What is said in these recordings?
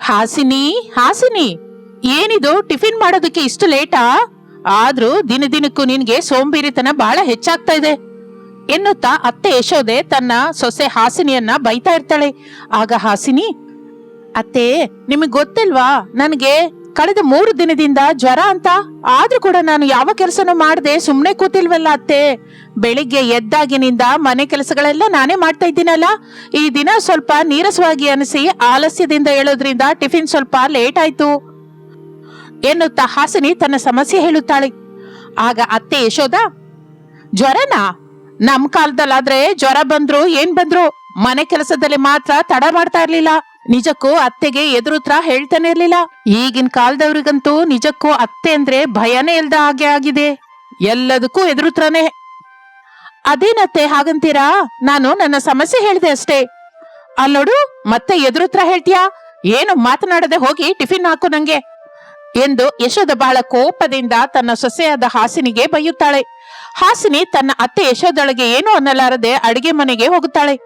ಹಾಸಿನಿ ಹಾಸಿನಿ, ಏನಿದು? ಟಿಫಿನ್ ಮಾಡೋದಕ್ಕೆ ಇಷ್ಟು ಲೇಟಾ? ಆದ್ರೂ ದಿನ ದಿನಕ್ಕೂ ನಿನ್ಗೆ ಸೋಂಬೇರಿತನ ಬಹಳ ಹೆಚ್ಚಾಗ್ತಾ ಇದೆ. ಎನ್ನುತ್ತಾ ಅತ್ತೆ ಯಶೋದೆ ತನ್ನ ಸೊಸೆ ಹಾಸಿನಿಯನ್ನ ಬೈತಾ ಇರ್ತಾಳೆ. ಆಗ ಹಾಸಿನಿ, ಅತ್ತೆ, ನಿಮಗ್ ಗೊತ್ತಿಲ್ವಾ? ನನಗೆ ಕಳೆದ ಮೂರು ದಿನದಿಂದ ಜ್ವರ ಅಂತ. ಆದ್ರೂ ಕೂಡ ನಾನು ಯಾವ ಕೆಲಸನೂ ಮಾಡದೆ ಸುಮ್ಮನೆ ಕೂತಿಲ್ವಲ್ಲ ಅತ್ತೆ. ಬೆಳಿಗ್ಗೆ ಎದ್ದಾಗಿನಿಂದ ಮನೆ ಕೆಲಸಗಳೆಲ್ಲ ನಾನೇ ಮಾಡ್ತಾ ಇದ್ದೀನಲ್ಲ. ಈ ದಿನ ಸ್ವಲ್ಪ ನೀರಸವಾಗಿ ಅನಿಸಿ ಆಲಸ್ಯದಿಂದ ಹೇಳೋದ್ರಿಂದ ಟಿಫಿನ್ ಸ್ವಲ್ಪ ಲೇಟ್ ಆಯ್ತು. ಎನ್ನುತ್ತಾ ಹಾಸಿನಿ ತನ್ನ ಸಮಸ್ಯೆ ಹೇಳುತ್ತಾಳೆ. ಆಗ ಅತ್ತೆ ಯಶೋದ ಜ್ವರನಾ? ನಮ್ ಕಾಲದಲ್ಲಾದ್ರೆ ಜ್ವರ ಬಂದ್ರು, ಏನ್ ಬಂದ್ರು? ಮನೆ ಕೆಲಸದಲ್ಲಿ ಮಾತ್ರ ತಡ ಮಾಡ್ತಾ ಇರ್ಲಿಲ್ಲ. ನಿಜಕ್ಕೂ ಅತ್ತೆಗೆ ಎದುರುತ್ರ ಹೇಳ್ತಾನೆ ಇರ್ಲಿಲ್ಲ. ಈಗಿನ ಕಾಲದವ್ರಿಗಂತೂ ನಿಜಕ್ಕೂ ಅತ್ತೆ ಅಂದ್ರೆ ಭಯನೇ ಇಲ್ದ ಹಾಗೆ ಆಗಿದೆ. ಎಲ್ಲದಕ್ಕೂ ಎದುರುತ್ರನೇ. ಅದೇನತ್ತೆ ಹಾಗಂತೀರಾ? ನಾನು ನನ್ನ ಸಮಸ್ಯೆ ಹೇಳಿದೆ ಅಷ್ಟೇ. ಅಲ್ಲೋಡು ಮತ್ತೆ ಎದುರುತ್ರ ಹೇಳ್ತೀಯಾ? ಏನು ಮಾತನಾಡದೆ ಹೋಗಿ ಟಿಫಿನ್ ಹಾಕು ನಂಗೆ. ಎಂದು ಯಶೋದ ಬಹಳ ಕೋಪದಿಂದ ತನ್ನ ಸೊಸೆಯಾದ ಹಾಸಿನಿಗೆ ಬೈಯುತ್ತಾಳೆ. ಹಾಸಿನಿ ತನ್ನ ಅತ್ತೆ ಯಶೋದೊಳಗೆ ಏನು ಅನ್ನಲಾರದೆ ಅಡಿಗೆ ಮನೆಗೆ ಹೋಗುತ್ತಾಳೆ.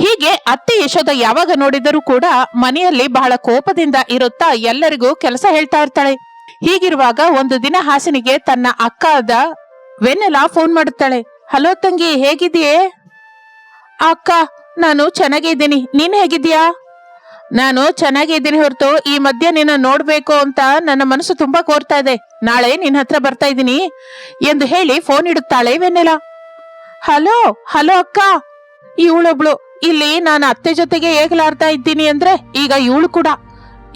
ಹೀಗೆ ಅತ್ತೆ ಯಶೋದ ಯಾವಾಗ ನೋಡಿದರೂ ಕೂಡ ಮನೆಯಲ್ಲಿ ಬಹಳ ಕೋಪದಿಂದ ಇರುತ್ತಾ ಎಲ್ಲರಿಗೂ ಕೆಲಸ ಹೇಳ್ತಾ ಇರ್ತಾಳೆ. ಹೀಗಿರುವಾಗ ಒಂದು ದಿನ ಹಾಸನಿಗೆ ತನ್ನ ಅಕ್ಕಾದ ವೆನ್ನೆಲ ಫೋನ್ ಮಾಡುತ್ತಾಳೆ. ಹಲೋ ತಂಗಿ ಹೇಗಿದೆಯೇ ಅಕ್ಕ, ನಾನು ಚೆನ್ನಾಗಿದ್ದೀನಿ. ನೀನ್ ಹೇಗಿದ್ಯಾ ನಾನು ಚೆನ್ನಾಗಿದ್ದೀನಿ ಹೊರತು, ಈ ಮಧ್ಯೆ ನಿನ್ನ ನೋಡ್ಬೇಕು ಅಂತ ನನ್ನ ಮನಸ್ಸು ತುಂಬಾ ಕೋರ್ತಾ ಇದೆ. ನಾಳೆ ನಿನ್ನ ಹತ್ರ ಬರ್ತಾ ಇದ್ದೀನಿ. ಎಂದು ಹೇಳಿ ಫೋನ್ ಇಡುತ್ತಾಳೆ ವೆನ್ನೆಲ. ಹಲೋ ಹಲೋ ಅಕ್ಕ. ಇವಳೊಬ್ಳು ಇಲ್ಲಿ ನಾನು ಅತ್ತೆ ಜೊತೆಗೆ ಹೇಗಲಾಡ್ತಾ ಇದ್ದೀನಿ ಅಂದ್ರೆ ಈಗ ಇವಳು ಕೂಡ.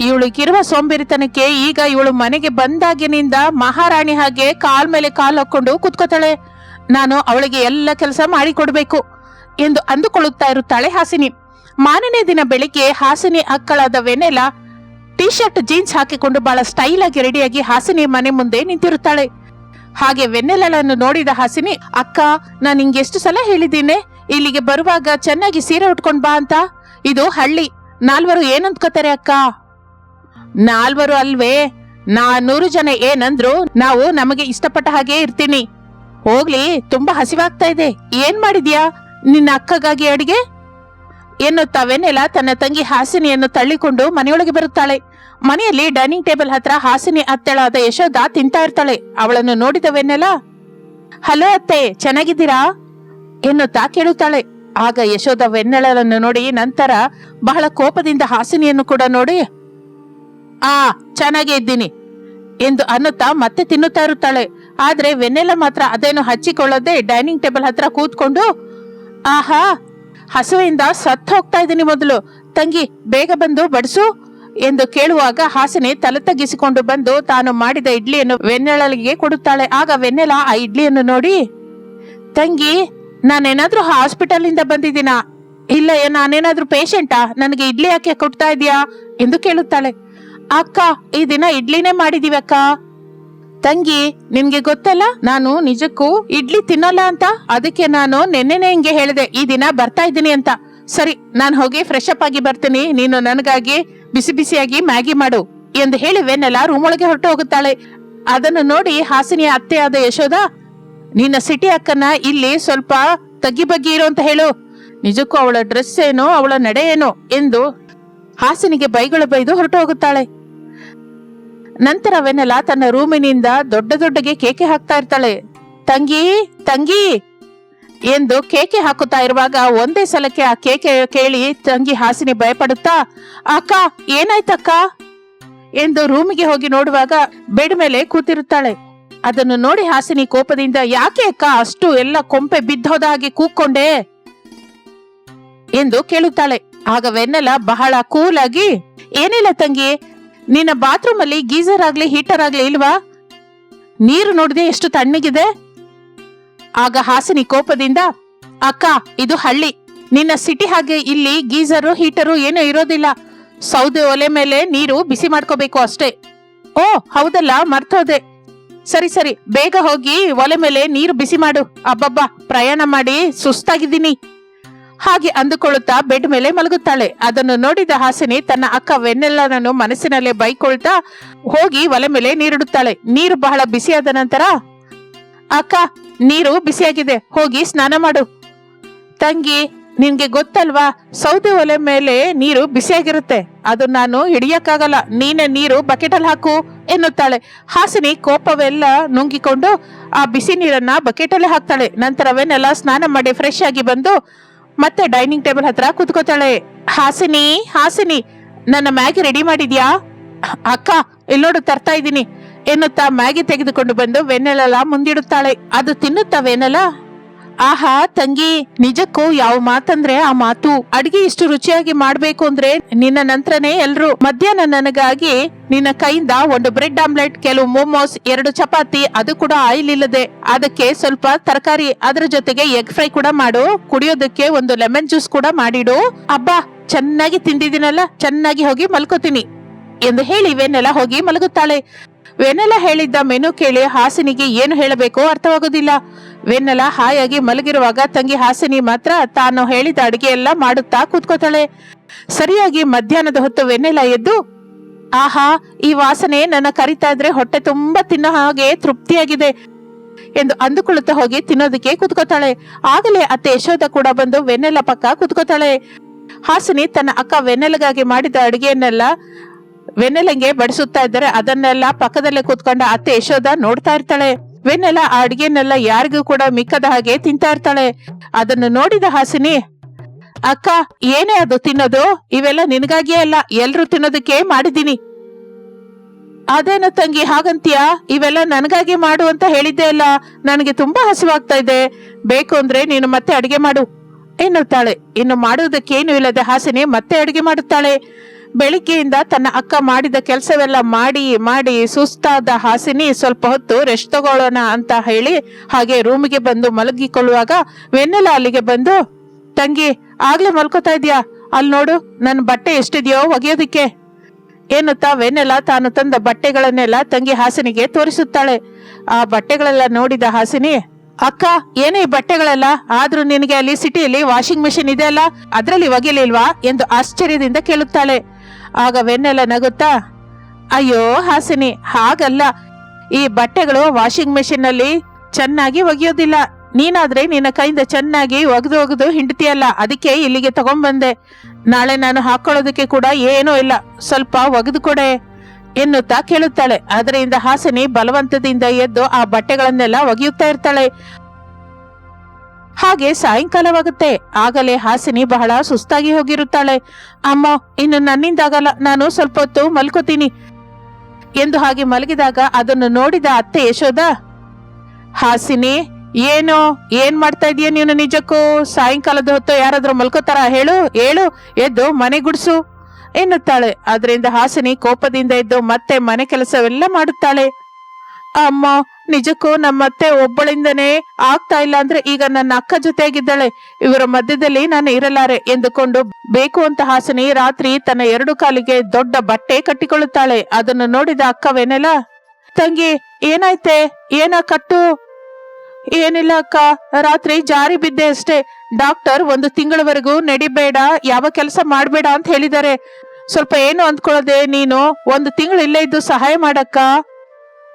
ಇವಳಿಗಿರುವ ಸೋಂಬೇರಿತನಕ್ಕೆ ಈಗ ಇವಳು ಮನೆಗೆ ಬಂದಾಗಿನಿಂದ ಮಹಾರಾಣಿ ಹಾಗೆ ಕಾಲ್ ಮೇಲೆ ಕಾಲ್ ಹಾಕೊಂಡು ಕುತ್ಕೋತಾಳೆ. ನಾನು ಅವಳಿಗೆ ಎಲ್ಲ ಕೆಲಸ ಮಾಡಿಕೊಡ್ಬೇಕು ಎಂದು ಅಂದುಕೊಳ್ಳುತ್ತಾ ಇರುತ್ತಾಳೆ ಹಾಸಿನಿ. ಮಾನನೇ ದಿನ ಬೆಳಿಗ್ಗೆ ಹಾಸಿನಿ ಅಕ್ಕಳಾದ ವೆನೆಲ ಟಿ ಶರ್ಟ್ ಜೀನ್ಸ್ ಹಾಕಿಕೊಂಡು ಬಹಳ ಸ್ಟೈಲ್ ಆಗಿ ರೆಡಿಯಾಗಿ ಹಾಸಿನಿ ಮನೆ ಮುಂದೆ ನಿಂತಿರುತ್ತಾಳೆ. ಹಾಗೆ ವೆನ್ನೆಲಳನ್ನು ನೋಡಿದ ಹಾಸಿನಿ, ಅಕ್ಕ, ನಾನು ನಿಂಗೆ ಎಷ್ಟು ಸಲ ಹೇಳಿದ್ದೀನಿ ಇಲ್ಲಿಗೆ ಬರುವಾಗ ಚೆನ್ನಾಗಿ ಸೀರೆ ಉಟ್ಕೊಂಡ್ ಬಾ ಅಂತ. ಇದು ಹಳ್ಳಿ. ನಾಲ್ವರು ಏನಂದ್ಕೋತಾರೆ ಅಕ್ಕ? ನಾಲ್ವರು ಅಲ್ವೇ? ನಾನೂರು ಜನ ಏನಂದ್ರು ನಾವು ನಮಗೆ ಇಷ್ಟಪಟ್ಟ ಹಾಗೆ ಇರ್ತೀನಿ. ಹೋಗ್ಲಿ, ತುಂಬಾ ಹಸಿವಾಗ್ತಾ ಇದೆ. ಏನ್ ಮಾಡಿದ್ಯಾ? ನಿನ್ನ ಅಕ್ಕಗಾಗಿ ಅಡಿಗೆ? ಎನ್ನುತ್ತಾ ವೆನೆಲ ತನ್ನ ತಂಗಿ ಹಾಸಿನಿಯನ್ನು ತಳ್ಳಿಕೊಂಡು ಮನೆಯೊಳಗೆ ಬರುತ್ತಾಳೆ. ಮನೆಯಲ್ಲಿ ಡೈನಿಂಗ್ ಟೇಬಲ್ ಹತ್ರ ಹಾಸಿನಿ ಅತ್ತೆಳಾದ ಯಶೋಧ ತಿಂತಾ ಇರ್ತಾಳೆ. ಅವಳನ್ನು ನೋಡಿದ ವೆನ್ನೆಲ ಹಲೋ ಅತ್ತೆ, ಚೆನ್ನಾಗಿದ್ದೀರಾ? ಎನ್ನುತ್ತಾ ಕೇಳುತ್ತಾಳೆ ಆಗ ಯಶೋದ ವೆನ್ನೆಳನ್ನು ನೋಡಿ ನಂತರ ಬಹಳ ಕೋಪದಿಂದ ಹಾಸಿನಿಯನ್ನು ಕೂಡ ನೋಡಿ, ಆ, ಚೆನ್ನಾಗೇ ಇದ್ದೀನಿ ಎಂದು ಅನ್ನುತ್ತಾ ಮತ್ತೆ ತಿನ್ನುತ್ತಾ ಇರುತ್ತಾಳೆ. ಆದ್ರೆ ವೆನ್ನೆಲ ಮಾತ್ರ ಅದೇನು ಹಚ್ಚಿಕೊಳ್ಳದೆ ಡೈನಿಂಗ್ ಟೇಬಲ್ ಹತ್ರ ಕೂತ್ಕೊಂಡು, ಆಹಾ ಹಸುವೆಯಿಂದ ಸತ್ತು ಹೋಗ್ತಾ ಇದ್ದೀನಿ ಮೊದಲು. ತಂಗಿ, ಬೇಗ ಬಂದು ಬಡಿಸು ಎಂದು ಕೇಳುವಾಗ ಹಾಸಿನಿ ತಲೆ ತಗ್ಗಿಸಿಕೊಂಡು ಬಂದು ತಾನು ಮಾಡಿದ ಇಡ್ಲಿಯನ್ನು ವೆನ್ನೆಳಲಿಗೆ ಕೊಡುತ್ತಾಳೆ. ಆಗ ವೆನ್ನೆಲ ಆ ಇಡ್ಲಿಯನ್ನು ನೋಡಿ, ತಂಗಿ ನಾನೇನಾದ್ರೂ ಹಾಸ್ಪಿಟಲ್ ಇಂದ ಬಂದಿದ್ದೀನಾ? ಇಲ್ಲ ನಾನೇನಾದರೂ ನನಗೆ ಇಡ್ಲಿ ಯಾಕೆ ಕೊಡ್ತಾ ಇದೀಯಾ ಎಂದು ಕೇಳುತ್ತಾಳೆ. ಅಕ್ಕ, ಈ ದಿನ ಇಡ್ಲಿನೇ ಮಾಡಿದೀವಿ ಅಕ್ಕ. ತಂಗಿ, ನಿನ್ಗೆ ಗೊತ್ತಲ್ಲ, ನಾನು ನಿಜಕ್ಕೂ ಇಡ್ಲಿ ತಿನ್ನಲ್ಲ ಅಂತ? ಅದಕ್ಕೆ ನಾನು ನೆನ್ನೆನೆ ಹಿಂಗೆ ಹೇಳಿದೆ, ಈ ದಿನ ಬರ್ತಾ ಇದ್ದೀನಿ ಅಂತ. ಸರಿ, ನಾನು ಹೋಗಿ ಫ್ರೆಶ್ ಅಪ್ ಆಗಿ ಬರ್ತೀನಿ. ನೀನು ನನಗಾಗಿ ಬಿಸಿ ಬಿಸಿಯಾಗಿ ಮ್ಯಾಗಿ ಮಾಡು ಎಂದು ಹೇಳಿ ವೆನ್ನೆಲ್ಲ ರೂಮ್ ಒಳಗೆ ಹೊರಟು ಹೋಗುತ್ತಾಳೆ ಅದನ್ನು ನೋಡಿ ಹಾಸಿನಿಯ ಅತ್ತೆಯಾದ ಯಶೋದ ನಿನ್ನ ಸಿಟಿ ಅಕ್ಕನ ಇಲ್ಲಿ ಸ್ವಲ್ಪ ತಗ್ಗಿ ಬಗ್ಗಿ ಇರು ಅಂತ ಹೇಳು. ನಿಜಕ್ಕೂ ಅವಳ ಡ್ರೆಸ್ ಏನೋ, ಅವಳ ನಡೆ ಏನೋ ಎಂದು ಹಾಸನಿಗೆ ಬೈಗಳು ಬೈದು ಹೊರಟು ಹೋಗುತ್ತಾಳೆ. ನಂತರ ವೆನೆಲ ತನ್ನ ರೂಮಿನಿಂದ ದೊಡ್ಡ ದೊಡ್ಡಗೆ ಕೇಕೆ ಹಾಕ್ತಾ ಇರ್ತಾಳೆ. ತಂಗಿ ತಂಗಿ! ಎಂದು ಕೇಕೆ ಹಾಕುತ್ತಾ ಇರುವಾಗ ಒಂದೇ ಸಲಕ್ಕೆ ಆ ಕೇಕೆ ಕೇಳಿ ತಂಗಿ ಹಾಸಿನಿ ಭಯಪಡುತ್ತಾ, ಅಕ್ಕ, ಏನಾಯ್ತಕ್ಕ? ಎಂದು ರೂಮಿಗೆ ಹೋಗಿ ನೋಡುವಾಗ ಬೆಡ್ ಮೇಲೆ ಕೂತಿರುತ್ತಾಳೆ. ಅದನ್ನು ನೋಡಿ ಹಾಸಿನಿ ಕೋಪದಿಂದ, ಯಾಕೆ ಅಕ್ಕ ಅಷ್ಟು ಎಲ್ಲ ಕೊಂಪೆ ಬಿದ್ದೋದಾಗಿ ಕೂಕೊಂಡೆ? ಎಂದು ಕೇಳುತ್ತಾಳೆ. ಆಗ ವೆನ್ನೆಲ ಬಹಳ ಕೂಲ್ ಆಗಿ ಏನಿಲ್ಲ ತಂಗಿ, ನಿನ್ನ ಬಾತ್ರೂಮ್ ಅಲ್ಲಿ ಗೀಸರ್ ಆಗ್ಲಿ ಹೀಟರ್ ಆಗ್ಲಿ ಇಲ್ವಾ? ನೀರು ನೋಡಿದೆ ಎಷ್ಟು ತಣ್ಣಗಿದೆ? ಆಗ ಹಾಸಿನಿ ಕೋಪದಿಂದ, ಅಕ್ಕ, ಇದು ಹಳ್ಳಿ. ನಿನ್ನ ಸಿಟಿ ಹಾಗೆ ಇಲ್ಲಿ ಗೀಸರು ಹೀಟರು ಏನೂ ಇರೋದಿಲ್ಲ. ಸೌದೆ ಒಲೆ ಮೇಲೆ ನೀರು ಬಿಸಿ ಮಾಡ್ಕೋಬೇಕು ಅಷ್ಟೇ. ಓ, ಹೌದಲ್ಲ, ಮರ್ತೋದೆ. ಸರಿ ಸರಿ, ಬೇಗ ಹೋಗಿ ಒಲೆ ಮೇಲೆ ನೀರು ಬಿಸಿ ಮಾಡು. ಅಬ್ಬಬ್ಬ, ಪ್ರಯಾಣ ಮಾಡಿ ಸುಸ್ತಾಗಿದ್ದೀನಿ. ಹಾಗೆ ಅಂದುಕೊಳ್ಳುತ್ತಾ ಬೆಡ್ ಮೇಲೆ ಮಲಗುತ್ತಾಳೆ. ಅದನ್ನು ನೋಡಿದ ಹಾಸಿನಿ ತನ್ನ ಅಕ್ಕ ವೆನ್ನೆಲ್ಲನನ್ನು ಮನಸ್ಸಿನಲ್ಲೇ ಬೈಕೊಳ್ತಾ ಹೋಗಿ ಒಲೆ ಮೇಲೆ ನೀರಿಡುತ್ತಾಳೆ. ನೀರು ಬಹಳ ಬಿಸಿಯಾದ ನಂತರ, ಅಕ್ಕ, ನೀರು ಬಿಸಿಯಾಗಿದೆ. ಹೋಗಿ ಸ್ನಾನ ಮಾಡು. ತಂಗಿ, ನಿನ್ಗೆ ಗೊತ್ತಲ್ವಾ? ಸೌದೆ ಒಲೆ ಮೇಲೆ ನೀರು ಬಿಸಿಯಾಗಿರುತ್ತೆ. ಅದು ನಾನು ಹಿಡಿಯಕ್ಕಾಗಲ್ಲ. ನೀನೆ ನೀರು ಬಕೆಟಲ್ಲಿ ಹಾಕು. ಎನ್ನುತ್ತಾಳೆ. ಹಾಸಿನಿ ಕೋಪವೆಲ್ಲ ನುಂಗಿಕೊಂಡು ಆ ಬಿಸಿ ನೀರನ್ನ ಬಕೆಟಲ್ಲಿ ಹಾಕ್ತಾಳೆ. ನಂತರ ವೆನೆಲ್ಲ ಸ್ನಾನ ಮಾಡಿ ಫ್ರೆಶ್ ಆಗಿ ಬಂದು ಮತ್ತೆ ಡೈನಿಂಗ್ ಟೇಬಲ್ ಹತ್ರ ಕುತ್ಕೋತಾಳೆ. ಹಾಸಿನಿ ಹಾಸಿನಿ, ನನ್ನ ಮ್ಯಾಗಿ ರೆಡಿ ಮಾಡಿದ್ಯಾ? ಅಕ್ಕ ಇಲ್ಲೋಡು ತರ್ತಾ ಇದ್ದೀನಿ ಎನ್ನುತ್ತಾ ಮ್ಯಾಗಿ ತೆಗೆದುಕೊಂಡು ಬಂದು ವೆನ್ನೆಲ್ಲ ಮುಂದಿಡುತ್ತಾಳೆ. ಅದು ತಿನ್ನುತ್ತಾ ವೆನೆಲ್ಲ ಆಹಾ, ತಂಗಿ, ನಿಜಕ್ಕೂ ಯಾವ ಮಾತಂದ್ರೆ ಆ ಮಾತು. ಅಡಿಗೆ ಇಷ್ಟು ರುಚಿಯಾಗಿ ಮಾಡ್ಬೇಕು ಅಂದ್ರೆ ನಿನ್ನ ನಂತರನೇ ಎಲ್ರು. ಮಧ್ಯಾಹ್ನ ನನಗಾಗಿ ನಿನ್ನ ಕೈಯಿಂದ ಒಂದು ಬ್ರೆಡ್ ಆಮ್ಲೆಟ್, ಕೆಲವು ಮೋಮೋಸ್, ಎರಡು ಚಪಾತಿ, ಅದು ಕೂಡ ಆಯಿಲ್ ಇಲ್ಲದೆ ಅದಕ್ಕೆ ಸ್ವಲ್ಪ ತರಕಾರಿ, ಅದ್ರ ಜೊತೆಗೆ ಎಗ್ ಫ್ರೈ ಕೂಡ ಮಾಡು. ಕುಡಿಯೋದಕ್ಕೆ ಒಂದು ಲೆಮನ್ ಜ್ಯೂಸ್ ಕೂಡ ಮಾಡಿಡು. ಅಬ್ಬಾ, ಚೆನ್ನಾಗಿ ತಿಂದಿದ್ದೀನಲ್ಲ, ಚೆನ್ನಾಗಿ ಹೋಗಿ ಮಲ್ಕೋತೀನಿ ಎಂದು ಹೇಳಿ ವೆನೆಲ್ಲ ಹೋಗಿ ಮಲಗುತ್ತಾಳೆ. ವೆನೆಲ್ಲ ಹೇಳಿದ್ದ ಮೆನು ಕೇಳಿ ಹಾಸಿನಿಗೆ ಏನು ಹೇಳಬೇಕೋ ಅರ್ಥವಾಗೋದಿಲ್ಲ. ವೆನ್ನೆಲ್ಲ ಹಾಯಾಗಿ ಮಲಗಿರುವಾಗ ತಂಗಿ ಹಾಸಿನಿ ಮಾತ್ರ ತಾನು ಹೇಳಿದ ಅಡಿಗೆ ಎಲ್ಲ ಮಾಡುತ್ತಾ ಕೂತ್ಕೋತಾಳೆ. ಸರಿಯಾಗಿ ಮಧ್ಯಾಹ್ನದ ಹೊತ್ತು ವೆನ್ನೆಲ್ಲ ಎದ್ದು, ಆಹಾ, ಈ ವಾಸನೆ ನನ್ನ ಕರಿತಾ ಇದ್ರೆ ಹೊಟ್ಟೆ ತುಂಬಾ ತಿನ್ನೋ ಹಾಗೆ ತೃಪ್ತಿಯಾಗಿದೆ ಎಂದು ಅಂದುಕೊಳ್ಳುತ್ತಾ ಹೋಗಿ ತಿನ್ನೋದಕ್ಕೆ ಕೂತ್ಕೋತಾಳೆ. ಆಗಲೇ ಅತ್ತೆ ಯಶೋದ ಕೂಡ ಬಂದು ವೆನ್ನೆಲ್ಲ ಪಕ್ಕ ಕೂತ್ಕೋತಾಳೆ. ಹಾಸಿನಿ ತನ್ನ ಅಕ್ಕ ವೆನ್ನೆಲಗಾಗಿ ಮಾಡಿದ ಅಡಿಗೆಯನ್ನೆಲ್ಲ ವೆನ್ನೆಲಂಗೆ ಬಡಿಸುತ್ತಾ ಇದ್ದಾರೆ ಅದನ್ನೆಲ್ಲ ಪಕ್ಕದಲ್ಲೇ ಕೂತ್ಕೊಂಡ ಅತ್ತೆ ಯಶೋದ ನೋಡ್ತಾ ಇರ್ತಾಳೆ. ವೆನ್ನೆಲ್ಲ ಅಡಿಗೆನೆಲ್ಲ ಯಾರಿಗೂ ಕೂಡ ಮಿಕ್ಕದ ಹಾಗೆ ತಿಂತಾ ಇರ್ತಾಳೆ. ಅದನ್ನು ನೋಡಿದ ಹಾಸಿನಿ, ಅಕ್ಕ, ಏನೇ ಅದು ತಿನ್ನೋದು? ಇವೆಲ್ಲ ನಿನಗಾಗಿಯೇ ಅಲ್ಲ, ಎಲ್ರು ತಿನ್ನೋದಕ್ಕೆ ಮಾಡಿದ್ದೀನಿ. ಅದೇನ ತಂಗಿ, ಹಾಗಂತೀಯ? ಇವೆಲ್ಲ ನನಗಾಗಿ ಮಾಡು ಅಂತ ಹೇಳಿದ್ದೆ ಅಲ್ಲ, ನನಗೆ ತುಂಬಾ ಹಸಿವಾಗ್ತಾ ಇದೆ. ಬೇಕು ಅಂದ್ರೆ ನೀನು ಮತ್ತೆ ಅಡಿಗೆ ಮಾಡು. ಎನ್ನುತ್ತಾಳೆ. ಇನ್ನು ಮಾಡುವುದಕ್ಕೇನು ಇಲ್ಲದೆ ಹಾಸಿನಿ ಮತ್ತೆ ಅಡಿಗೆ ಮಾಡುತ್ತಾಳೆ. ಬೆಳಿಗ್ಗೆಯಿಂದ ತನ್ನ ಅಕ್ಕ ಮಾಡಿದ ಕೆಲಸವೆಲ್ಲ ಮಾಡಿ ಮಾಡಿ ಸುಸ್ತಾದ ಹಾಸಿನಿ ಸ್ವಲ್ಪ ಹೊತ್ತು ರೆಸ್ಟ್ ತಗೊಳ್ಳೋಣ ಅಂತ ಹೇಳಿ ಹಾಗೆ ರೂಮಿಗೆ ಬಂದು ಮಲಗಿಕೊಳ್ಳುವಾಗ ವೆನ್ನೆಲ ಅಲ್ಲಿಗೆ ಬಂದು, ತಂಗಿ, ಆಗ್ಲೇ ಮಲ್ಕೋತಾ ಇದ್ಯಾ ಅಲ್ಲಿ ನೋಡು ನನ್ನ ಬಟ್ಟೆ ಎಷ್ಟಿದೆಯೋ ಒಗೆಯೋದಿಕ್ಕೆ. ಏನುತ್ತಾ, ವೆನ್ನೆಲ ತಾನು ತಂದ ಬಟ್ಟೆಗಳನ್ನೆಲ್ಲ ತಂಗಿ ಹಾಸಿನಿಗೆ ತೋರಿಸುತ್ತಾಳೆ. ಆ ಬಟ್ಟೆಗಳೆಲ್ಲ ನೋಡಿದ ಹಾಸಿನಿ ಅಕ್ಕ, ಏನೇ ಬಟ್ಟೆಗಳೆಲ್ಲ? ಆದ್ರೂ ನಿನಗೆ ಅಲ್ಲಿ ಸಿಟಿಯಲ್ಲಿ ವಾಷಿಂಗ್ ಮೆಷಿನ್ ಇದೆ ಅಲ್ಲ? ಅದ್ರಲ್ಲಿ ಒಗಿಲಿಲ್ವಾ ಎಂದು ಆಶ್ಚರ್ಯದಿಂದ ಕೇಳುತ್ತಾಳೆ. ಆಗ ವೆನ್ನೆಲ್ಲ ನಗುತ್ತಾ, ಅಯ್ಯೋ, ಹಾಸಿನಿ, ಹಾಗಲ್ಲ. ಈ ಬಟ್ಟೆಗಳು ವಾಷಿಂಗ್ ಮೆಷಿನ್ನಲ್ಲಿ ಚೆನ್ನಾಗಿ ಒಗೆಯೋದಿಲ್ಲ. ನೀನಾದ್ರೆ ನಿನ್ನ ಕೈಯಿಂದ ಚೆನ್ನಾಗಿ ಒಗೆದು ಒಗೆದು ಹಿಂಡ್ತೀಯಲ್ಲ? ಅದಕ್ಕೆ ಇಲ್ಲಿಗೆ ತಗೊಂಡ್ಬಂದೆ. ನಾಳೆ ನಾನು ಹಾಕೊಳ್ಳೋದಕ್ಕೆ ಕೂಡ ಏನೂ ಇಲ್ಲ. ಸ್ವಲ್ಪ ಒಗೆದು ಕೊಡೆ. ಎನ್ನುತ್ತಾ ಕೇಳುತ್ತಾಳೆ. ಅದರಿಂದ ಹಾಸಿನಿ ಬಲವಂತದಿಂದ ಎದ್ದು ಆ ಬಟ್ಟೆಗಳನ್ನೆಲ್ಲ ಒಗೆಯುತ್ತಾ ಇರ್ತಾಳೆ. ಹಾಗೆ ಸಾಯಂಕಾಲವಾಗುತ್ತೆ. ಆಗಲೇ ಹಾಸಿನಿ ಬಹಳ ಸುಸ್ತಾಗಿ ಹೋಗಿರುತ್ತಾಳೆ. ಅಮ್ಮ, ಇನ್ನು ನನ್ನಿಂದಾಗಲ್ಲ. ನಾನು ಸ್ವಲ್ಪ ಹೊತ್ತು ಮಲ್ಕೋತೀನಿ. ಎಂದು ಹಾಗೆ ಮಲಗಿದಾಗ ಅದನ್ನು ನೋಡಿದ ಅತ್ತೆ ಯಶೋಧ, ಹಾಸಿನಿ, ಏನು? ಏನ್ ಮಾಡ್ತಾ ಇದೀಯ ನೀನು ನಿಜಕ್ಕೂ? ಸಾಯಂಕಾಲದ ಹೊತ್ತು ಯಾರಾದ್ರೂ ಮಲ್ಕೋತಾರ? ಹೇಳು ಹೇಳು. ಎದ್ದು ಮನೆ ಗುಡ್ಸು. ಎನ್ನುತ್ತಾಳೆ. ಅದರಿಂದ ಹಾಸಿನಿ ಕೋಪದಿಂದ ಇದ್ದು ಮತ್ತೆ ಮನೆ ಕೆಲಸವೆಲ್ಲ ಮಾಡುತ್ತಾಳೆ. ಅಮ್ಮ, ನಿಜಕ್ಕೂ ನಮ್ಮತ್ತೆ ಒಬ್ಬಳಿಂದನೇ ಆಗ್ತಾ ಇಲ್ಲ ಅಂದ್ರೆ ಈಗ ನನ್ನ ಅಕ್ಕ ಜೊತೆಗಿದ್ದಾಳೆ ಇವರ ಮಧ್ಯದಲ್ಲಿ ನಾನು ಇರಲಾರೆ ಎಂದುಕೊಂಡು ಬೇಕು ಅಂತ ಹಾಸನಿ ರಾತ್ರಿ ತನ್ನ ಎರಡು ಕಾಲಿಗೆ ದೊಡ್ಡ ಬಟ್ಟೆ ಕಟ್ಟಿಕೊಳ್ಳುತ್ತಾಳೆ. ಅದನ್ನು ನೋಡಿದ ಅಕ್ಕವೇನೆಲ್ಲ, ತಂಗಿ, ಏನಾಯ್ತೆ? ಏನ ಕಟ್ಟು? ಏನಿಲ್ಲ ಅಕ್ಕ, ರಾತ್ರಿ ಜಾರಿ ಬಿದ್ದೆ ಅಷ್ಟೇ. ಡಾಕ್ಟರ್ ಒಂದು ತಿಂಗಳವರೆಗೂ ನಡಿಬೇಡ, ಯಾವ ಕೆಲಸ ಮಾಡಬೇಡ ಅಂತ ಹೇಳಿದ್ದಾರೆ. ಸ್ವಲ್ಪ ಏನು ಅಂದ್ಕೊಳ್ಳದೆ ನೀನು ಒಂದು ತಿಂಗಳು ಇಲ್ಲೇ ಇದ್ದು ಸಹಾಯ ಮಾಡಕ್ಕ?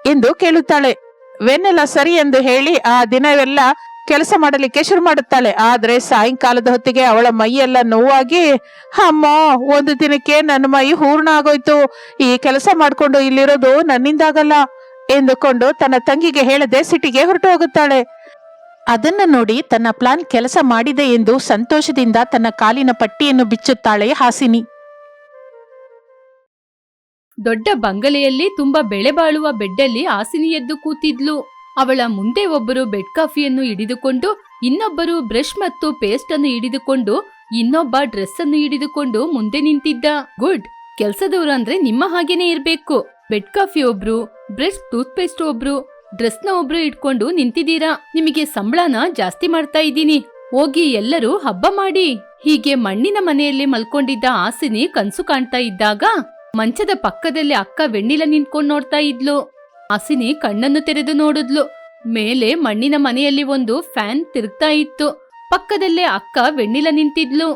ಎಂದು ಕೇಳುತ್ತಾಳೆ. ವೆನ್ನೆಲ್ಲ ಸರಿ ಎಂದು ಹೇಳಿ ಆ ದಿನವೆಲ್ಲ ಕೆಲಸ ಮಾಡಲಿಕ್ಕೆ ಶುರು ಮಾಡುತ್ತಾಳೆ. ಆದ್ರೆ ಸಾಯಂಕಾಲದ ಹೊತ್ತಿಗೆ ಅವಳ ಮೈಯೆಲ್ಲ ನೋವಾಗಿ, ಅಮ್ಮ, ಒಂದು ದಿನಕ್ಕೆ ನನ್ನ ಮೈ ಹೂರ್ಣ ಆಗೋಯ್ತು. ಈ ಕೆಲಸ ಮಾಡಿಕೊಂಡು ಇಲ್ಲಿರೋದು ನನ್ನಿಂದಾಗಲ್ಲ ಎಂದುಕೊಂಡು ತನ್ನ ತಂಗಿಗೆ ಹೇಳದೆ ಸಿಟಿಗೆ ಹೊರಟು ಹೋಗುತ್ತಾಳೆ. ಅದನ್ನ ನೋಡಿ ತನ್ನ ಪ್ಲಾನ್ ಕೆಲಸ ಮಾಡಿದೆ ಎಂದು ಸಂತೋಷದಿಂದ ತನ್ನ ಕಾಲಿನ ಪಟ್ಟಿಯನ್ನು ಬಿಚ್ಚುತ್ತಾಳೆ ಹಾಸಿನಿ. ದೊಡ್ಡ ಬಂಗಲೆಯಲ್ಲಿ ತುಂಬಾ ಬೆಳೆ ಬಾಳುವ ಬೆಡ್ಡಲ್ಲಿ ಆಸಿನಿ ಎದ್ದು ಕೂತಿದ್ಲು. ಅವಳ ಮುಂದೆ ಒಬ್ಬರು ಬೆಡ್ ಕಾಫಿಯನ್ನು ಹಿಡಿದುಕೊಂಡು, ಇನ್ನೊಬ್ಬರು ಬ್ರಷ್ ಮತ್ತು ಪೇಸ್ಟ್ ಅನ್ನು ಹಿಡಿದುಕೊಂಡು, ಇನ್ನೊಬ್ಬ ಡ್ರೆಸ್ ಅನ್ನು ಹಿಡಿದುಕೊಂಡು ಮುಂದೆ ನಿಂತಿದ್ದ. ಗುಡ್! ಕೆಲ್ಸದವ್ರು ಅಂದ್ರೆ ನಿಮ್ಮ ಹಾಗೇನೆ ಇರ್ಬೇಕು. ಬೆಡ್ ಕಾಫಿ ಒಬ್ರು, ಬ್ರಷ್ ಟೂತ್ ಪೇಸ್ಟ್ ಒಬ್ರು ಡ್ರೆಸ್ನ ಒಬ್ರು ಇಟ್ಕೊಂಡು ನಿಂತಿದ್ದೀರಾ? ನಿಮಗೆ ಸಂಬಳನ ಜಾಸ್ತಿ ಮಾಡ್ತಾ ಇದ್ದೀನಿ. ಹೋಗಿ ಎಲ್ಲರೂ ಹಬ್ಬ ಮಾಡಿ. ಹೀಗೆ ಮಣ್ಣಿನ ಮನೆಯಲ್ಲಿ ಮಲ್ಕೊಂಡಿದ್ದ ಆಸಿನಿ ಕನ್ಸು ಕಾಣ್ತಾ ಇದ್ದಾಗ ಮಂಚದ ಪಕ್ಕದಲ್ಲಿ ಅಕ್ಕ ವೆಣ್ಣಿಲ ನಿಂತ್ಕೊಂಡು ನೋಡ್ತಾ ಇದ್ಲು. ಹಸಿನಿ ಕಣ್ಣನ್ನು ತೆರೆದು ನೋಡಿದ್ಲು. ಮೇಲೆ ಮಣ್ಣಿನ ಮನೆಯಲ್ಲಿ ಒಂದು ಫ್ಯಾನ್ ತಿರುಗ್ತಾ ಇತ್ತು. ಪಕ್ಕದಲ್ಲೇ ಅಕ್ಕ ವೆಣ್ಣಿಲ ನಿಂತಿದ್ಲು.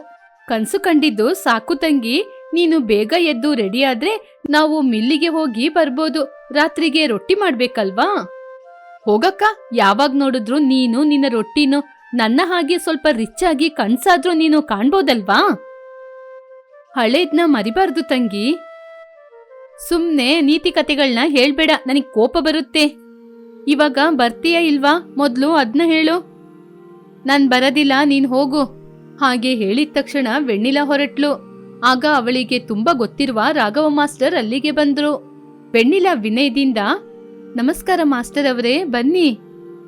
ಕನ್ಸು ಕಂಡಿದ್ದು, ಸಾಕು ತಂಗಿ, ನೀನು ಬೇಗ ಎದ್ದು ರೆಡಿ ಆದ್ರೆ ನಾವು ಮಿಲ್ಲಿಗೆ ಹೋಗಿ ಬರ್ಬೋದು. ರಾತ್ರಿಗೆ ರೊಟ್ಟಿ ಮಾಡ್ಬೇಕಲ್ವಾ? ಹೋಗಕ್ಕ, ಯಾವಾಗ ನೋಡಿದ್ರು ನೀನು ನಿನ್ನ ರೊಟ್ಟಿನು ನನ್ನ ಹಾಗೆ ಸ್ವಲ್ಪ ರಿಚ್ ಆಗಿ ಕಣ್ಸಾದ್ರೂ ನೀನು ಕಾಣ್ಬೋದಲ್ವಾ? ಹಳೇದ್ನ ಮರಿಬಾರ್ದು ತಂಗಿ. ಸುಮ್ನೆ ನೀತಿ ಕತೆಗಳನ್ನ ಹೇಳ್ಬೇಡ, ನನಗೆ ಕೋಪ ಬರುತ್ತೆ. ಇವಾಗ ಬರ್ತೀಯಾ ಇಲ್ವಾ? ಮೊದಲು ಅದನ್ನ ಹೇಳು. ನಾನು ಬರೋದಿಲ್ಲ, ನೀನು ಹೋಗು. ಹಾಗೆ ಹೇಳಿದ ತಕ್ಷಣ ವೆಣ್ಣಿಲ ಹೊರಟ್ಲು. ಆಗ ಅವಳಿಗೆ ತುಂಬಾ ಗೊತ್ತಿರುವ ರಾಘವ ಮಾಸ್ಟರ್ ಅಲ್ಲಿಗೆ ಬಂದ್ರು. ವೆಣ್ಣಿಲ ವಿನಯದಿಂದ, ನಮಸ್ಕಾರ ಮಾಸ್ಟರ್ ಅವರೇ, ಬನ್ನಿ.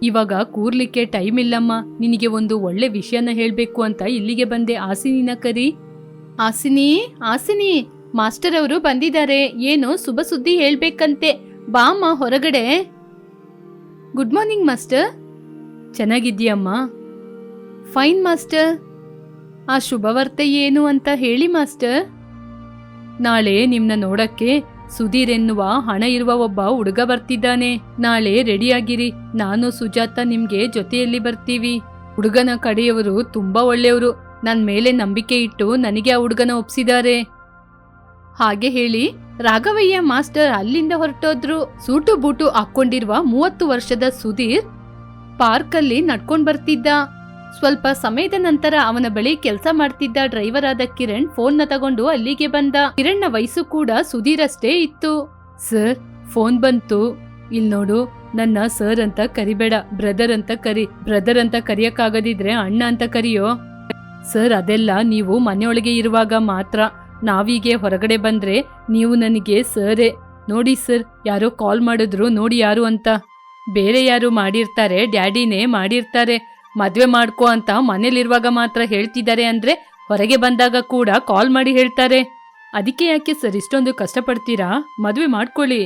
ಇವಾಗ ಕೂರ್ಲಿಕ್ಕೆ ಟೈಮ್ ಇಲ್ಲಮ್ಮ. ನಿನಗೆ ಒಂದು ಒಳ್ಳೆ ವಿಷಯನ ಹೇಳಬೇಕು ಅಂತ ಇಲ್ಲಿಗೆ ಬಂದೆ. ಆಸಿನಿನ ಕರಿ. ಆಸಿನಿ ಆಸಿನಿ. ಮಾಸ್ಟರ್ ಅವರು ಬಂದಿದ್ದಾರೆ. ಏನು ಶುಭ ಸುದ್ದಿ ಹೇಳ್ಬೇಕಂತೆ. ಬಾಮ್ಮ ಹೊರಗಡೆ. Good morning master. ಚೆನ್ನಾಗಿದ್ಯಮ್ಮ fine master. ಆ ಶುಭವಾರ್ತೆ ಏನು ಅಂತ ಹೇಳಿ, ಮಾಸ್ಟರ್. ನಾಳೆ ನಿಮ್ನ ನೋಡಕ್ಕೆ ಸುಧೀರ್ ಎನ್ನುವ ಹಣ ಇರುವ ಒಬ್ಬ ಹುಡುಗ ಬರ್ತಿದ್ದಾನೆ. ನಾಳೆ ರೆಡಿಯಾಗಿರಿ. ನಾನು ಸುಜಾತ ನಿಮ್ಗೆ ಜೊತೆಯಲ್ಲಿ ಬರ್ತೀವಿ. ಹುಡುಗನ ಕಡೆಯವರು ತುಂಬಾ ಒಳ್ಳೆಯವರು. ನನ್ನ ಮೇಲೆ ನಂಬಿಕೆ ಇಟ್ಟು ನನಗೆ ಆ ಹುಡುಗನ ಒಪ್ಸಿದ್ದಾರೆ. ಹಾಗೆ ಹೇಳಿ, ರಾಘವಯ್ಯ ಮಾಸ್ಟರ್ ಅಲ್ಲಿಂದ ಹೊರಟೋದ್ರು, ಸೂಟು ಬೂಟು ಹಾಕೊಂಡಿರುವ ಮೂವತ್ತು ವರ್ಷದ ಸುಧೀರ್ ಪಾರ್ಕಲ್ಲಿ ನಡ್ಕೊಂಡ್ ಬರ್ತಿದ್ದ. ಸ್ವಲ್ಪ ಸಮಯದ ನಂತರ ಅವನ ಬಳಿ ಕೆಲಸ ಮಾಡ್ತಿದ್ದ ಡ್ರೈವರ್ ಆದ ಕಿರಣ್ ಫೋನ್ನ ತಗೊಂಡು ಅಲ್ಲಿಗೆ ಬಂದ. ಕಿರಣ್ನ ವಯಸ್ಸು ಕೂಡ ಸುಧೀರಷ್ಟೇ ಇತ್ತು. ಸರ್, ಫೋನ್ ಬಂತು. ಇಲ್ ನೋಡು, ನನ್ನ ಸರ್ ಅಂತ ಕರಿಬೇಡ, ಬ್ರದರ್ ಅಂತ ಕರಿ, ಬ್ರದರ್ ಅಂತ ಕರಿಯಕ್ಕಾಗದಿದ್ರೆ ಅಣ್ಣ ಅಂತ ಕರಿಯೋ. ಸರ್, ಅದೆಲ್ಲ ನೀವು ಮನೆಯೊಳಗೆ ಇರುವಾಗ ಮಾತ್ರ. ನಾವೀಗೆ ಹೊರಗಡೆ ಬಂದ್ರೆ ನೀವು ನನಗೆ ಸರೇ ನೋಡಿ ಸರ್, ಯಾರೋ ಕಾಲ್ ಮಾಡಿದ್ರು, ನೋಡಿ ಯಾರು ಅಂತ. ಬೇರೆ ಯಾರು ಮಾಡಿರ್ತಾರೆ, ಡ್ಯಾಡಿನೇ ಮಾಡಿರ್ತಾರೆ. ಮದುವೆ ಮಾಡ್ಕೋ ಅಂತ ಮನೇಲಿರುವಾಗ ಮಾತ್ರ ಹೇಳ್ತಿದ್ದಾರೆ ಅಂದ್ರೆ ಹೊರಗೆ ಬಂದಾಗ ಕೂಡ ಕಾಲ್ ಮಾಡಿ ಹೇಳ್ತಾರೆ. ಅದಕ್ಕೆ ಯಾಕೆ ಸರ್ ಇಷ್ಟೊಂದು ಕಷ್ಟಪಡ್ತೀರಾ? ಮದುವೆ ಮಾಡ್ಕೊಳ್ಳಿ.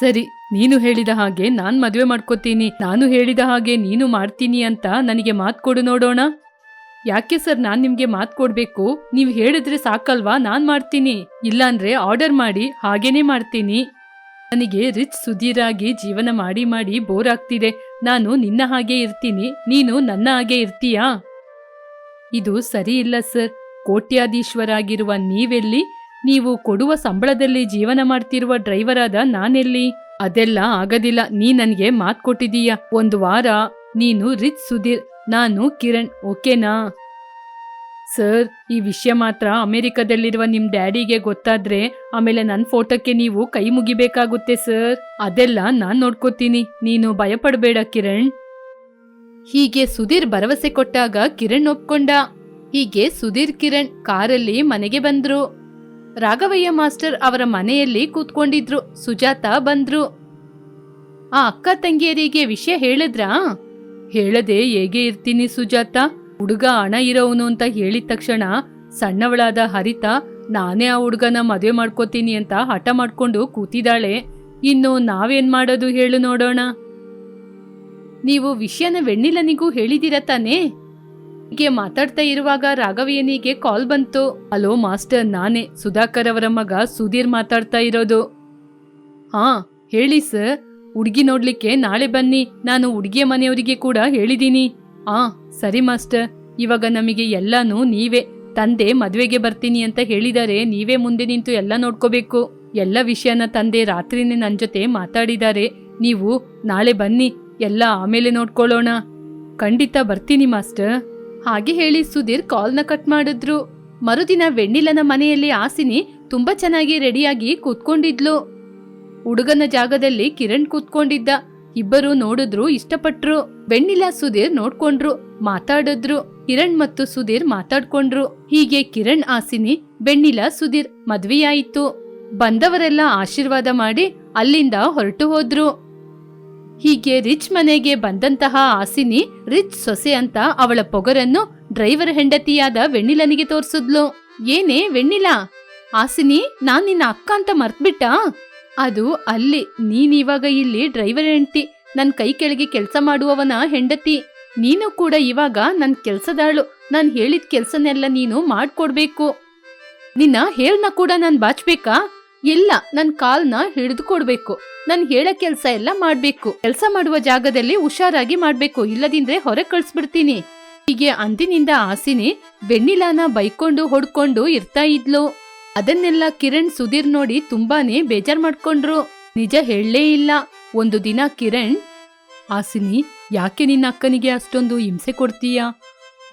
ಸರಿ, ನೀನು ಹೇಳಿದ ಹಾಗೆ ನಾನು ಮದುವೆ ಮಾಡ್ಕೋತೀನಿ. ನಾನು ಹೇಳಿದ ಹಾಗೆ ನೀನು ಮಾಡ್ತೀನಿ ಅಂತ ನನಗೆ ಮಾತು ಕೊಡು ನೋಡೋಣ. ಯಾಕೆ ಸರ್ ನಾನ್ ನಿಮ್ಗೆ ಮಾತ್ ಕೊಡ್ಬೇಕು? ನೀವು ಹೇಳಿದ್ರೆ ಸಾಕಲ್ವಾ? ನಾನ್ ಮಾಡ್ತೀನಿ. ಇಲ್ಲಾಂದ್ರೆ ಆರ್ಡರ್ ಮಾಡಿ ಹಾಗೇನೆ ಮಾಡ್ತೀನಿ. ನನಗೆ ರಿಚ್ ಸುಧೀರಾಗಿ ಜೀವನ ಮಾಡಿ ಮಾಡಿ ಬೋರ್ ಆಗ್ತಿದೆ. ನಾನು ನಿನ್ನ ಹಾಗೆ ಇರ್ತೀನಿ. ನೀನು ನನ್ನ ಹಾಗೆ ಇರ್ತೀಯಾ? ಇದು ಸರಿ ಇಲ್ಲ ಸರ್. ಕೋಟ್ಯಾಧೀಶ್ವರಾಗಿರುವ ನೀವೆಲ್ಲಿ? ನೀವು ಕೊಡುವ ಸಂಬಳದಲ್ಲಿ ಜೀವನ ಮಾಡ್ತಿರುವ ಡ್ರೈವರ್ ಆದ ನಾನೆಲ್ಲಿ? ಅದೆಲ್ಲ ಆಗೋದಿಲ್ಲ. ನೀ ನನಗೆ ಮಾತ್ ಕೊಟ್ಟಿದೀಯ. ಒಂದು ವಾರ ನೀನು ರಿಚ್ ಸುಧೀರ್ ನಾನು ಕಿರಣ್, ಓಕೆನಾ? ಸರ್, ಈ ವಿಷಯ ಮಾತ್ರ ಅಮೆರಿಕದಲ್ಲಿರುವ ನಿಮ್ ಡ್ಯಾಡಿಗೆ ಗೊತ್ತಾದ್ರೆ ಆಮೇಲೆ ನನ್ನ ಫೋಟೋಕ್ಕೆ ನೀವು ಕೈ ಮುಗಿಬೇಕಾಗುತ್ತೆ ಸರ್. ಅದೆಲ್ಲ ನಾನು ನೋಡ್ಕೋತೀನಿ. ನೀನು ಭಯಪಡಬೇಡ ಕಿರಣ್. ಹೀಗೆ ಸುಧೀರ್ ಭರವಸೆ ಕೊಟ್ಟಾಗ ಕಿರಣ್ ಒಪ್ಕೊಂಡ. ಹೀಗೆ ಸುಧೀರ್ ಕಿರಣ್ ಕಾರಲ್ಲಿ ಮನೆಗೆ ಬಂದ್ರು. ರಾಘವಯ್ಯ ಮಾಸ್ಟರ್ ಅವರ ಮನೆಯಲ್ಲಿ ಕೂತ್ಕೊಂಡಿದ್ರು. ಸುಜಾತ ಬಂದ್ರು. ಆ ಅಕ್ಕ ತಂಗಿಯರಿಗೆ ವಿಷಯ ಹೇಳಿದ್ರಾ? ಹೇಳದೆ ಹೇಗೆ ಇರ್ತೀನಿ ಸುಜಾತ? ಹುಡುಗ ಹಣ ಇರೋವನು ಅಂತ ಹೇಳಿದ ತಕ್ಷಣ ಸಣ್ಣವಳಾದ ಹರಿತ, ನಾನೇ ಆ ಹುಡುಗನ ಮದುವೆ ಮಾಡ್ಕೋತೀನಿ ಅಂತ ಹಠ ಮಾಡ್ಕೊಂಡು ಕೂತಿದ್ದಾಳೆ. ಇನ್ನು ನಾವೇನ್ ಮಾಡೋದು ಹೇಳು ನೋಡೋಣ. ನೀವು ವಿಷಯನ ವೆಣ್ಣಿಲನಿಗೂ ಹೇಳಿದಿರ ತಾನೇ? ಹೀಗೆ ಮಾತಾಡ್ತಾ ಇರುವಾಗ ರಾಘವೇನಿಗೆ ಕಾಲ್ ಬಂತು. ಅಲೋ ಮಾಸ್ಟರ್ ನಾನೇ. ಸುಧಾಕರ್ ಅವರ ಮಗ ಸುಧೀರ್ ಮಾತಾಡ್ತಾ ಇರೋದು. ಹಾ, ಹೇಳಿ ಸರ್. ಹುಡ್ಗಿ ನೋಡ್ಲಿಕ್ಕೆ ನಾಳೆ ಬನ್ನಿ. ನಾನು ಹುಡುಗಿಯ ಮನೆಯವರಿಗೆ ಕೂಡ ಹೇಳಿದೀನಿ. ಆ, ಸರಿ ಮಾಸ್ಟರ್. ಇವಾಗ ನಮಗೆ ಎಲ್ಲಾನು ನೀವೇ. ತಂದೆ ಮದ್ವೆಗೆ ಬರ್ತೀನಿ ಅಂತ ಹೇಳಿದರೆ ನೀವೇ ಮುಂದೆ ನಿಂತು ಎಲ್ಲ ನೋಡ್ಕೋಬೇಕು. ಎಲ್ಲ ವಿಷಯನ ತಂದೆ ರಾತ್ರಿನೇ ನನ್ನ ಜೊತೆ ಮಾತಾಡಿದ್ದಾರೆ. ನೀವು ನಾಳೆ ಬನ್ನಿ. ಎಲ್ಲ ಆಮೇಲೆ ನೋಡ್ಕೊಳ್ಳೋಣ. ಖಂಡಿತ ಬರ್ತೀನಿ ಮಾಸ್ಟರ್. ಹಾಗೆ ಹೇಳಿ ಸುಧೀರ್ ಕಾಲ್ನ ಕಟ್ ಮಾಡಿದ್ರು. ಮರುದಿನ ವೆಣ್ಣಿಲನ ಮನೆಯಲ್ಲಿ ಆಸಿನಿ ತುಂಬಾ ಚೆನ್ನಾಗಿ ರೆಡಿಯಾಗಿ ಕೂತ್ಕೊಂಡಿದ್ಲು. ಹುಡುಗನ ಜಾಗದಲ್ಲಿ ಕಿರಣ್ ಕೂತ್ಕೊಂಡಿದ್ದ. ಇಬ್ಬರು ನೋಡಿದ್ರು, ಇಷ್ಟಪಟ್ರು. ಬೆಣ್ಣಿಲ ಸುಧೀರ್ ನೋಡ್ಕೊಂಡ್ರು, ಮಾತಾಡಿದ್ರು. ಕಿರಣ್ ಮತ್ತು ಸುಧೀರ್ ಮಾತಾಡ್ಕೊಂಡ್ರು. ಹೀಗೆ ಕಿರಣ್ ಆಸಿನಿ ಬೆಣ್ಣಿಲ ಸುಧೀರ್ ಮದ್ವೆಯಾಯಿತು. ಬಂದವರೆಲ್ಲ ಆಶೀರ್ವಾದ ಮಾಡಿ ಅಲ್ಲಿಂದ ಹೊರಟು ಹೋದ್ರು. ಹೀಗೆ ರಿಚ್ ಮನೆಗೆ ಬಂದಂತಹ ಆಸಿನಿ, ರಿಚ್ ಸೊಸೆ ಅಂತ ಅವಳ ಪೊಗರನ್ನು ಡ್ರೈವರ್ ಹೆಂಡತಿಯಾದ ವೆಣ್ಣಿಲನಿಗೆ ತೋರ್ಸಿದ್ಲು. ಏನೇ ವೆಣ್ಣಿಲ ಆಸಿನಿ, ನಾನ್ ನಿನ್ನ ಅಕ್ಕ ಅಂತ ಮರ್ತ್ಬಿಟ್ಟ? ಅದು ಅಲ್ಲಿ. ನೀನಿವಾಗ ಇಲ್ಲಿ ಡ್ರೈವರ್ ಹೆಂಡತಿ. ನನ್ನ ಕೈ ಕೆಳಗೆ ಕೆಲಸ ಮಾಡುವವನ ಹೆಂಡತಿ. ನೀನು ಕೂಡ ಇವಾಗ ನನ್ನ ಕೆಲ್ಸದಾಳು. ನಾನು ಹೇಳಿದ ಕೆಲ್ಸನೆಲ್ಲ ನೀನು ಮಾಡ್ಕೊಡ್ಬೇಕು. ನಿನ್ನ ಹೇಳ್ನ ಕೂಡ ನಾನು ಬಾಚ್ಬೇಕಾ? ಇಲ್ಲ ನನ್ನ ಕಾಲ್ನ ಹಿಡಿದು ಕೊಡ್ಬೇಕು. ನನ್ ಹೇಳ ಕೆಲಸ ಎಲ್ಲ ಮಾಡ್ಬೇಕು. ಕೆಲಸ ಮಾಡುವ ಜಾಗದಲ್ಲಿ ಹುಷಾರಾಗಿ ಮಾಡ್ಬೇಕು. ಇಲ್ಲದಿದ್ರೆ ಹೊರಗೆ ಕಳಿಸ್ಬಿಡ್ತೀನಿ. ಹೀಗೆ ಅಂದಿನಿಂದ ಆಸಿನಿ ಬೆನ್ನಿಲಾನ ಬೈಕೊಂಡು ಹೊಡ್ಕೊಂಡು ಇರ್ತಾ ಇದ್ಲು. ಅದನ್ನೆಲ್ಲ ಕಿರಣ್ ಸುಧೀರ್ ನೋಡಿ ತುಂಬಾನೇ ಬೇಜಾರ್ ಮಾಡ್ಕೊಂಡ್ರು. ನಿಜ ಹೇಳಲೇ ಇಲ್ಲ. ಒಂದು ದಿನ ಕಿರಣ್ ಆಸಿನಿ ಯಾಕೆ ನಿನ್ನ ಅಕ್ಕನಿಗೆ ಅಷ್ಟೊಂದು ಹಿಂಸೆ ಕೊಡ್ತೀಯಾ?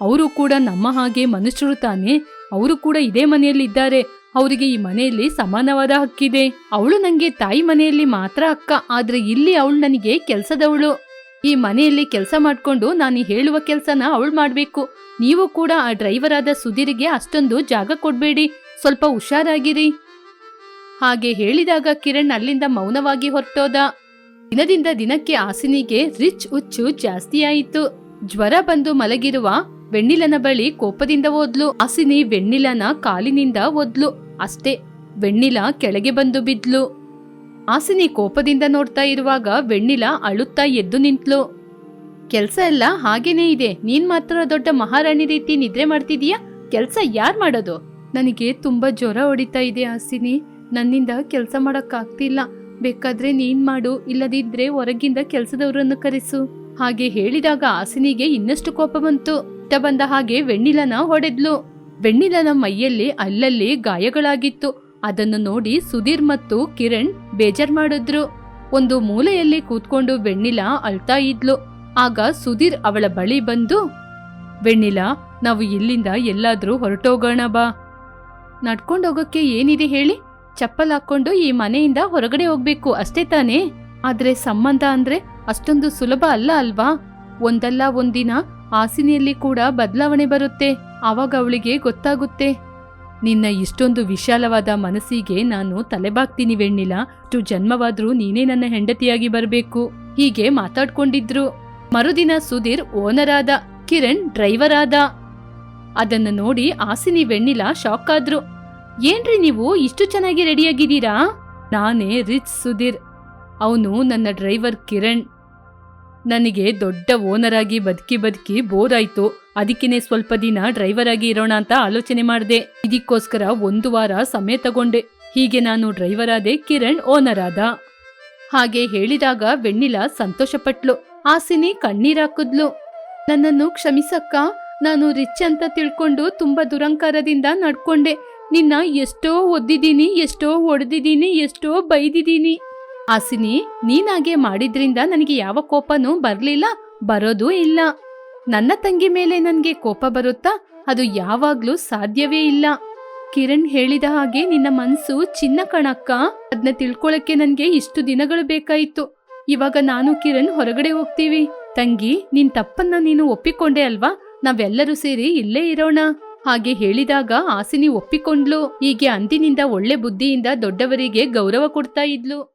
ಅವರು ಕೂಡ ನಮ್ಮ ಹಾಗೆ ಮನುಷ್ಯರು ತಾನೇ. ಅವರು ಕೂಡ ಇದೇ ಮನೆಯಲ್ಲಿ ಇದ್ದಾರೆ ಅವರಿಗೆ ಈ ಮನೆಯಲ್ಲಿ ಸಮಾನವಾದ ಹಕ್ಕಿದೆ. ಅವಳು ನನಗೆ ತಾಯಿ ಮನೆಯಲ್ಲಿ ಮಾತ್ರ ಅಕ್ಕ. ಆದ್ರೆ ಇಲ್ಲಿ ಅವಳು ನನಗೆ ಕೆಲಸದವಳು. ಈ ಮನೆಯಲ್ಲಿ ಕೆಲಸ ಮಾಡ್ಕೊಂಡು ನಾನು ಹೇಳುವ ಕೆಲಸನ ಅವಳು ಮಾಡಬೇಕು. ನೀವು ಕೂಡ ಆ ಡ್ರೈವರ್ ಆದ ಸುಧೀರಿಗೆ ಅಷ್ಟೊಂದು ಜಾಗ ಕೊಡಬೇಡಿ. ಸ್ವಲ್ಪ ಹುಷಾರಾಗಿರಿ. ಹಾಗೆ ಹೇಳಿದಾಗ ಕಿರಣ್ ಅಲ್ಲಿಂದ ಮೌನವಾಗಿ ಹೊರಟೋದ. ದಿನದಿಂದ ದಿನಕ್ಕೆ ಆಸಿನಿಗೆ ರಿಚ್ ಹುಚ್ಚು ಜಾಸ್ತಿಯಾಯಿತು. ಜ್ವರ ಬಂದು ಮಲಗಿರುವ ವೆಣ್ಣಿಲನ ಬಳಿ ಕೋಪದಿಂದ ಓದ್ಲು. ಆಸಿನಿ ವೆಣ್ಣಿಲನ ಕಾಲಿನಿಂದ ಒದ್ಲು ಅಷ್ಟೇ, ವೆಣ್ಣಿಲ ಕೆಳಗೆ ಬಂದು ಬಿದ್ಲು. ಆಸಿನಿ ಕೋಪದಿಂದ ನೋಡ್ತಾ ಇರುವಾಗ ವೆಣ್ಣಿಲ ಅಳುತ್ತಾ ಎದ್ದು ನಿಂತ್ಲು. ಕೆಲ್ಸ ಎಲ್ಲ ಹಾಗೇನೇ ಇದೆ. ನೀನ್ ಮಾತ್ರ ದೊಡ್ಡ ಮಹಾರಾಣಿ ರೀತಿ ನಿದ್ರೆ ಮಾಡ್ತಿದೀಯಾ? ಕೆಲ್ಸ ಯಾರ್ ಮಾಡೋದು? ನನಗೆ ತುಂಬ ಜ್ವರ ಹೊಡಿತಾ ಇದೆ ಆಸಿನಿ. ನನ್ನಿಂದ ಕೆಲಸ ಮಾಡೋಕ್ಕಾಗ್ತಿಲ್ಲ. ಬೇಕಾದ್ರೆ ನೀನ್ ಮಾಡು, ಇಲ್ಲದಿದ್ರೆ ಹೊರಗಿಂದ ಕೆಲಸದವರನ್ನು ಕರೆಸು. ಹಾಗೆ ಹೇಳಿದಾಗ ಆಸಿನಿಗೆ ಇನ್ನಷ್ಟು ಕೋಪ ಬಂತು. ಇಟ್ಟ ಬಂದ ಹಾಗೆ ವೆಣ್ಣಿಲನ ಹೊಡೆದ್ಲು. ವೆಣ್ಣಿಲನ ಮೈಯಲ್ಲಿ ಅಲ್ಲಲ್ಲಿ ಗಾಯಗಳಾಗಿತ್ತು. ಅದನ್ನು ನೋಡಿ ಸುಧೀರ್ ಮತ್ತು ಕಿರಣ್ ಬೇಜಾರ್ ಮಾಡಿದ್ರು. ಒಂದು ಮೂಲೆಯಲ್ಲಿ ಕೂತ್ಕೊಂಡು ವೆಣ್ಣಿಲ ಅಳ್ತಾ ಇದ್ಲು. ಆಗ ಸುಧೀರ್ ಅವಳ ಬಳಿ ಬಂದು, ವೆಣ್ಣಿಲ, ನಾವು ಇಲ್ಲಿಂದ ಎಲ್ಲಾದ್ರೂ ಹೊರಟೋಗೋಣ ಬಾ. ನಡ್ಕೊಂಡೋಗಕ್ಕೆ ಏನಿದೆ ಹೇಳಿ? ಚಪ್ಪಲ್ ಹಾಕೊಂಡು ಈ ಮನೆಯಿಂದ ಹೊರಗಡೆ ಹೋಗ್ಬೇಕು, ಅಷ್ಟೇ ತಾನೇ? ಆದ್ರೆ ಸಂಬಂಧ ಅಂದ್ರೆ ಅಷ್ಟೊಂದು ಸುಲಭ ಅಲ್ಲ ಅಲ್ವಾ? ಒಂದಲ್ಲ ಒಂದಿನ ಆಸಿನಿಯಲ್ಲಿ ಕೂಡ ಬದಲಾವಣೆ ಬರುತ್ತೆ, ಆವಾಗ ಅವಳಿಗೆ ಗೊತ್ತಾಗುತ್ತೆ. ನಿನ್ನ ಇಷ್ಟೊಂದು ವಿಶಾಲವಾದ ಮನಸ್ಸಿಗೆ ನಾನು ತಲೆಬಾಗ್ತೀನಿ ವೆಣ್ಣಿಲ ಟು ಜನ್ಮವಾದ್ರೂ ನೀನೇ ನನ್ನ ಹೆಂಡತಿಯಾಗಿ ಬರಬೇಕು. ಹೀಗೆ ಮಾತಾಡ್ಕೊಂಡಿದ್ರು. ಮರುದಿನ ಸುಧೀರ್ ಓನರ್ ಆದ, ಕಿರಣ್ ಡ್ರೈವರ್ ಆದ. ಅದನ್ನು ನೋಡಿ ಆಸಿನಿ ವೆಣ್ಣಿಲ ಶಾಕ್ ಆದ್ರು. ಏನ್ರಿ ನೀವು ಇಷ್ಟು ಚೆನ್ನಾಗಿ ರೆಡಿಯಾಗಿದ್ದೀರಾ? ನಾನೇ ರಿಚ್ ಸುಧೀರ್. ಅವನು ನನ್ನ ಡ್ರೈವರ್ ಕಿರಣ್. ನನಗೆ ದೊಡ್ಡ ಓನರ್ ಆಗಿ ಬದುಕಿ ಬದುಕಿ ಬೋರ್ ಆಯ್ತು ಅದಕ್ಕೇನೆ ಸ್ವಲ್ಪ ದಿನ ಡ್ರೈವರ್ ಆಗಿ ಇರೋಣ ಅಂತ ಆಲೋಚನೆ ಮಾಡಿದೆ. ಇದಕ್ಕೋಸ್ಕರ ಒಂದು ವಾರ ಸಮಯ ತಗೊಂಡೆ. ಹೀಗೆ ನಾನು ಡ್ರೈವರ್ ಆದೆ ಕಿರಣ್ ಓನರ್ ಆದ. ಹಾಗೆ ಹೇಳಿದಾಗ ವೆಣ್ಣಿಲ ಸಂತೋಷಪಟ್ಲು. ಆಸಿನಿ ಕಣ್ಣೀರಾಕಿದ್ಲು ನನ್ನನ್ನು ಕ್ಷಮಿಸಕ್ಕ? ನಾನು ರಿಚ್ ಅಂತ ತಿಳ್ಕೊಂಡು ತುಂಬಾ ದುರಂಕಾರದಿಂದ ನಡ್ಕೊಂಡೆ. ನಿನ್ನ ಎಷ್ಟೋ ಒದ್ದಿದ್ದೀನಿ, ಎಷ್ಟೋ ಒಡೆದಿದ್ದೀನಿ, ಎಷ್ಟೋ ಬೈದಿದ್ದೀನಿ. ಆಸಿನಿ ನೀನಾಗೆ ಮಾಡಿದ್ರಿಂದ ನನಗೆ ಯಾವ ಕೋಪನೂ ಬರಲಿಲ್ಲ, ಬರೋದೂ ಇಲ್ಲ. ನನ್ನ ತಂಗಿ ಮೇಲೆ ನನಗೆ ಕೋಪ ಬರುತ್ತಾ, ಅದು ಯಾವಾಗ್ಲೂ ಸಾಧ್ಯವೇ ಇಲ್ಲ. ಕಿರಣ್ ಹೇಳಿದ ಹಾಗೆ ನಿನ್ನ ಮನ್ಸು ಚಿನ್ನ ಕಣಕ್ಕ. ಅದನ್ನ ತಿಳ್ಕೊಳಕ್ಕೆ ನನ್ಗೆ ಇಷ್ಟು ದಿನಗಳು ಬೇಕಾಯಿತು. ಇವಾಗ ನಾನು ಕಿರಣ್ ಹೊರಗಡೆ ಹೋಗ್ತೀವಿ. ತಂಗಿ, ನಿನ್ ತಪ್ಪನ್ನ ನೀನು ಒಪ್ಪಿಕೊಂಡೆ ಅಲ್ವಾ? ನಾವೆಲ್ಲರೂ ಸೇರಿ ಇಲ್ಲೇ ಇರೋಣ. ಹಾಗೆ ಹೇಳಿದಾಗ ಆಸಿನಿ ಒಪ್ಪಿಕೊಂಡ್ಲು. ಹೀಗೆ ಅಂದಿನಿಂದ ಒಳ್ಳೆ ಬುದ್ಧಿಯಿಂದ ದೊಡ್ಡವರಿಗೆ ಗೌರವ ಕೊಡ್ತಾ ಇದ್ಲು.